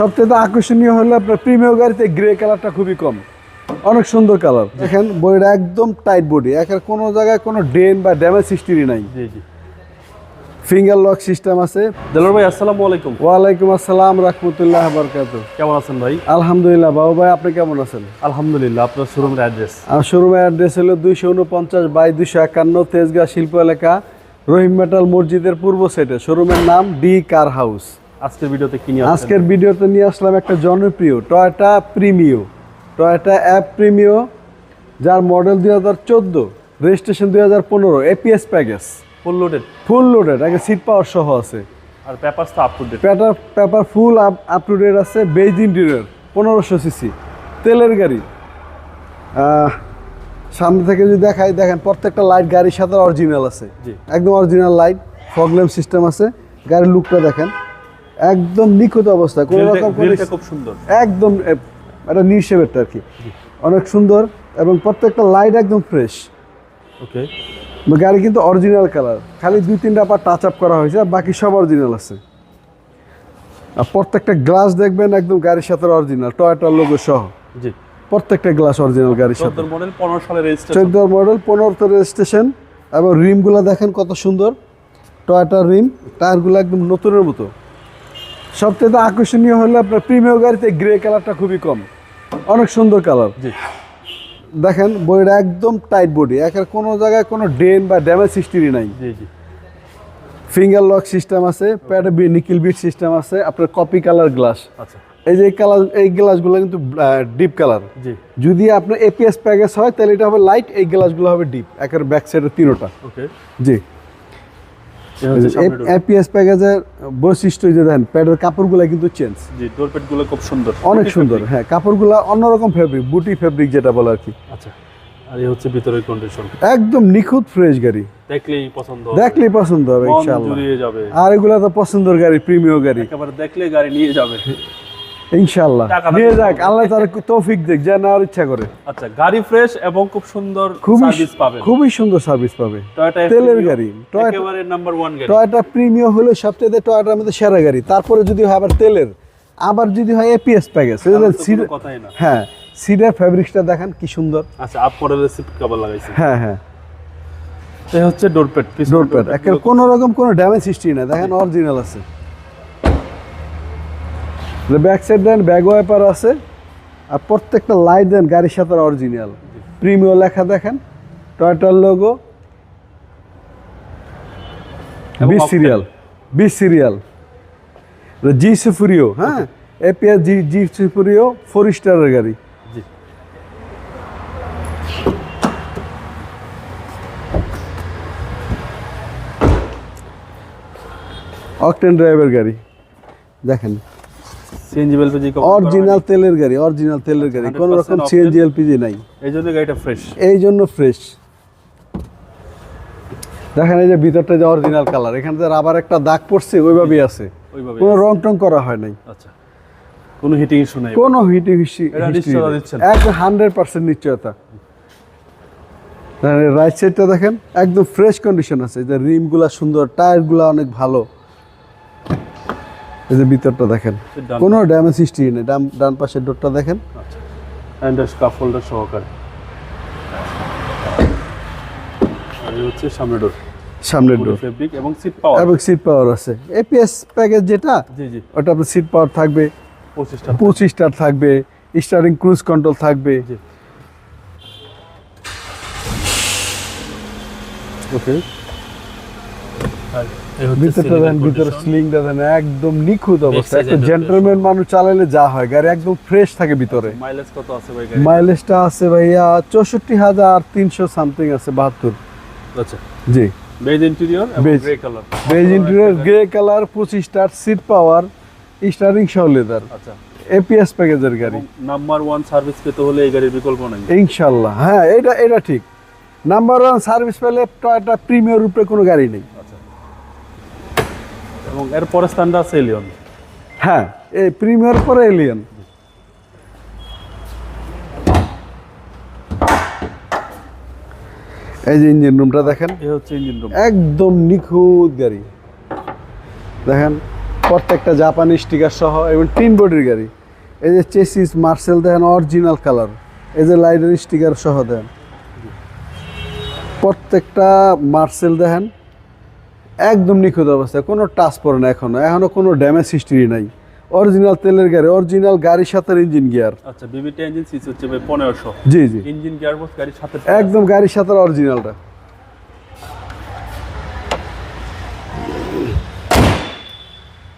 সবচেয়ে আকর্ষণীয় হলো আপনার প্রিমিয়ার গাড়িতে গ্রে কালারটা খুবই কম। অনেক সুন্দর কালার দেখেন বইটা একদম টাইট বডি একের কোনো জায়গায় কোনো ড্রেন বা ড্যামেজ হিস্ট্রি নাই। জি জি। ফিঙ্গার লক সিস্টেম আছে। দেলোর ভাই আসসালামু আলাইকুম। ওয়ালাইকুম আসসালাম রহমতুল্লাহ বরকাত কেমন আছেন ভাই? আলহামদুলিল্লাহ বাবু ভাই আপনি কেমন আছেন? আলহামদুলিল্লাহ আপনার শোরুমের অ্যাড্রেস আর শোরুমের অ্যাড্রেস হলো দুইশো উনপঞ্চাশ বাই দুইশো একান্ন তেজগাঁ শিল্প এলাকা রহিম মেটাল মসজিদের পূর্ব সেটে শোরুমের নাম ডি কার হাউস আজকের ভিডিওতে কি নিয়ে আজকের ভিডিওতে নিয়ে আসলাম একটা জনপ্রিয় Toyota Premio Toyota app Premio যার মডেল দুই হাজার চোদ্দ রেজিস্ট্রেশন দুই হাজার পনেরো APS package full loaded full loaded আগে সিট পাওয়ার সহ আছে। আর পেপারস তো up to date paper paper full up up to date আছে বেজ ইন্টেরিয়র পনেরোশো সিসি তেলের গাড়ি। সামনে থেকে যদি দেখাই দেখেন প্রত্যেকটা লাইট গাড়ির সাথে অরিজিনাল আছে। একদম অরিজিনাল লাইট ফগলেম সিস্টেম আছে। গাড়ির লুকটা দেখেন। একদম নিখুঁত অবস্থা কোনো রকম খুব সুন্দর। একদম একটা নিউ শেপেরটা আর কি। অনেক সুন্দর এবং প্রত্যেকটা লাইট একদম ফ্রেশ ওকে গাড়ি কিন্তু অরিজিনাল কালার খালি দুই তিনটা পা টাচ আপ করা হয়েছে আর বাকি সব অরিজিনাল আছে। আর প্রত্যেকটা গ্লাস দেখবেন একদম গাড়ির সাথে অরিজিনাল টয়টার লোগো সহ। জি। প্রত্যেকটা গ্লাস অরিজিনাল গাড়ির সাথে। মডেল পনেরো সালের রেজিস্ট্রেশন চোদ্দ মডেল পনেরোতে রেজিস্ট্রেশন এবং রিমগুলো দেখেন কত সুন্দর। টয়টার রিম টায়ারগুলো একদম নতুনের মতো। সবচেয়ে আকর্ষণীয় হলো আপনার প্রিমিয়ার গাড়িতে গ্রে কালারটা খুবই কম। অনেক সুন্দর কালার জি। দেখেন বইটা একদম টাইট বডি একের কোনো জায়গায় কোনো ড্রেন বা ড্যামেজ হিস্ট্রি নাই। জি জি। ফিঙ্গার লক সিস্টেম আছে প্যাডে বি নিকিল বিট সিস্টেম আছে আপনার কপি কালার গ্লাস আচ্ছা। এই যে কালার এই গ্লাসগুলো কিন্তু ডিপ কালার জি। যদি আপনার এপিএস প্যাকেজ হয় তাহলে এটা হবে লাইট এই গ্লাসগুলো হবে ডিপ একের ব্যাক সাইডের তিনোটা। ওকে জি এটা হচ্ছে সামনের door। এপিএস প্যাকেজের বৈশিষ্ট্য যে দেন প্যাডের কাপড়গুলো কিন্তু চেঞ্জ জি গুলো খুব সুন্দর। অনেক সুন্দর হ্যাঁ কাপড়গুলো অন্যরকম ফেব্রিক বুটি ফেব্রিক যেটা বলে আর কি। আচ্ছা আর এই হচ্ছে ভিতরের কন্ডিশন একদম নিখুঁত ফ্রেশ গাড়ি। দেখলেই পছন্দ হবে। দেখলেই পছন্দ হবে ইনশাআল্লাহ। যাবে। আর এগুলো তো পছন্দের গাড়ি প্রিমিয় গাড়ি। একেবারে দেখলে গাড়ি নিয়ে যাবে। ইনশাআল্লাহ। টাকা যাক আল্লাহ তার তৌফিক দেখ যা নেওয়ার ইচ্ছা করে। আচ্ছা গাড়ি ফ্রেশ এবং খুব সুন্দর সার্ভিস পাবেন। খুবই সুন্দর সার্ভিস পাবে। টয়োটা তেলের গাড়ি একেবারে নাম্বার ওয়ান গাড়ি। টয়োটা প্রিমিয় হলো সবচেয়ে টয়োটার মধ্যে সেরা গাড়ি। তারপরে যদি হয় আবার তেলের আবার যদি হয় এপিএস প্যাকেজ কথাই না। হ্যাঁ সিডের ফ্যাব্রিক্সটা দেখেন কি সুন্দর। আচ্ছা আপ কভার লাগাইছে হ্যাঁ হ্যাঁ। এই হচ্ছে ডোরপ্যাড একের কোনো রকম কোনো ড্যামেজ হিস্ট্রি না দেখেন অরিজিনাল আছে। Back side then back wiper আছে আর প্রত্যেকটা লাইট দেন গাড়ির সাথে অরিজিনাল প্রিমিয় লেখা দেখেন টয়টার logo B serial B serial G superior হ্যাঁ? এপিএস জি জি সুফুরিও ফোর স্টারের গাড়ি জি অকটেন ড্রাইভের গাড়ি। দেখেন সিএনজি এলপিজি অরিজিনাল তেলের গাড়ি অরিজিনাল তেলের গাড়ি। কোনো রকম সিএনজি এলপিজি নাই। এই জন্য গাড়িটা ফ্রেশ এই জন্য ফ্রেশ দেখেন এই যে ভিতরটা যে অরিজিনাল কালার এখানে যে রাবার একটা দাগ পড়ছে ওইভাবেই আছে। কোনো রং টং করা হয় নাই। আচ্ছা কোনো হিটিং ইস্যু নাই। কোনো হিটি একদম হান্ড্রেড পার্সেন্ট নিশ্চয়তা রাইট সাইডটা দেখেন একদম ফ্রেশ কন্ডিশন আছে। যে রিমগুলা সুন্দর টায়ারগুলা অনেক ভালো। এই যে ভিতরটা দেখেন কোনো ড্যামেজ হিস্ট্রি নেই ডান ডান পাশের ডোরটা দেখেন। আচ্ছা। স্কাফ হোল্ডার সহকারে। হচ্ছে সামনে ডোর। সামনের ডোর। ফেব্রিক এবং সিট পাওয়ার এবং সিট পাওয়ার আছে। এপিএস প্যাকেজ যেটা জি জি। ওটা আপনার সিট পাওয়ার থাকবে পঁচিশটা পঁচিশ স্টার থাকবে স্টারিং ক্রুজ কন্ট্রোল থাকবে। জি। ওকে ভিতরটা দেন ভিতরে সিলিংটা দেন একদম নিখুঁত অবস্থা। একটা জেন্টলম্যান মানুষ চালাইলে যা হয় গাড়ি একদম ফ্রেশ থাকে ভিতরে। মাইলেজ কত আছে ভাই মাইলেজটা আছে ভাইয়া চৌষট্টি হাজার তিনশো সামথিং আছে বাহাত্তর। আচ্ছা। জি। Beige interior grey colour beige interior grey colour পঁচিশ স্টার সিট পাওয়ার স্টারিং সহ লেদার আচ্ছা। এপিএস প্যাকেজের গাড়ি। নাম্বার ওয়ান সার্ভিস পেতে হলে এই গাড়ির বিকল্প নাই। ইনশাল্লাহ হ্যাঁ এটা এটা ঠিক। নাম্বার ওয়ান সার্ভিস পেলে টয়টা প্রিমিয়ার উপরে কোনো গাড়ি নেই। আচ্ছা এবং এর পরে স্থানটা আছে এলিয়ন হ্যাঁ এই প্রিমিয়ার পরে এলিয়ন এই যে ইঞ্জিন রুমটা দেখেন। এই হচ্ছে ইঞ্জিন রুম একদম নিখুঁত গাড়ি। দেখেন প্রত্যেকটা জাপানি স্টিকার সহ এবং তিন বডির গাড়ি। এই যে চেসিস মার্সেল দেখেন অরিজিনাল কালার এই যে লাইডার স্টিকার সহ দেন প্রত্যেকটা মার্সেল দেখেন। একদম নিখুঁত অবস্থায় কোনো টাচ পড়ে না এখনও এখনও কোনো ড্যামেজ হিস্ট্রি নাই। অরিজিনাল তেলের গাড়ি অরিজিনাল গাড়ির সাথে ইঞ্জিন গিয়ার আচ্ছা বিবিটি ইঞ্জিন সিস হচ্ছে ভাই পনেরোশো। জি জি। ইঞ্জিন গিয়ারবক্স গাড়ির সাথে একদম গাড়ির সাথে অরিজিনালটা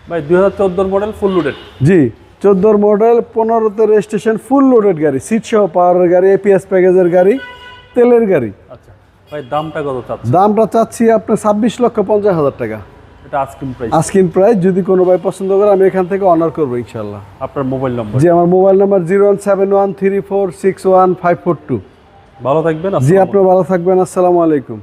ভাই দুই হাজার চোদ্দোর মডেল ফুল লোডেড জি চোদ্দোর মডেল পনেরোতে রেজিস্ট্রেশন ফুল লোডেড গাড়ি সিট সহ পাওয়ারের গাড়ি এপিএস প্যাকেজের গাড়ি তেলের গাড়ি। আচ্ছা। ভাই দামটা কত চাচ্ছে দামটা চাচ্ছি আপনার ছাব্বিশ লক্ষ পঞ্চাশ হাজার টাকা। এটা আস্কিং প্রাইস আস্কিন প্রাইস যদি কোনো ভাই পছন্দ করে আমি এখান থেকে অনার করব ইনশাল্লাহ আপনার মোবাইল নম্বর জি আমার mobile number zero one seven one three four six one five four two. ভালো থাকবেন জি আপনি ভালো থাকবেন আসসালামু আলাইকুম।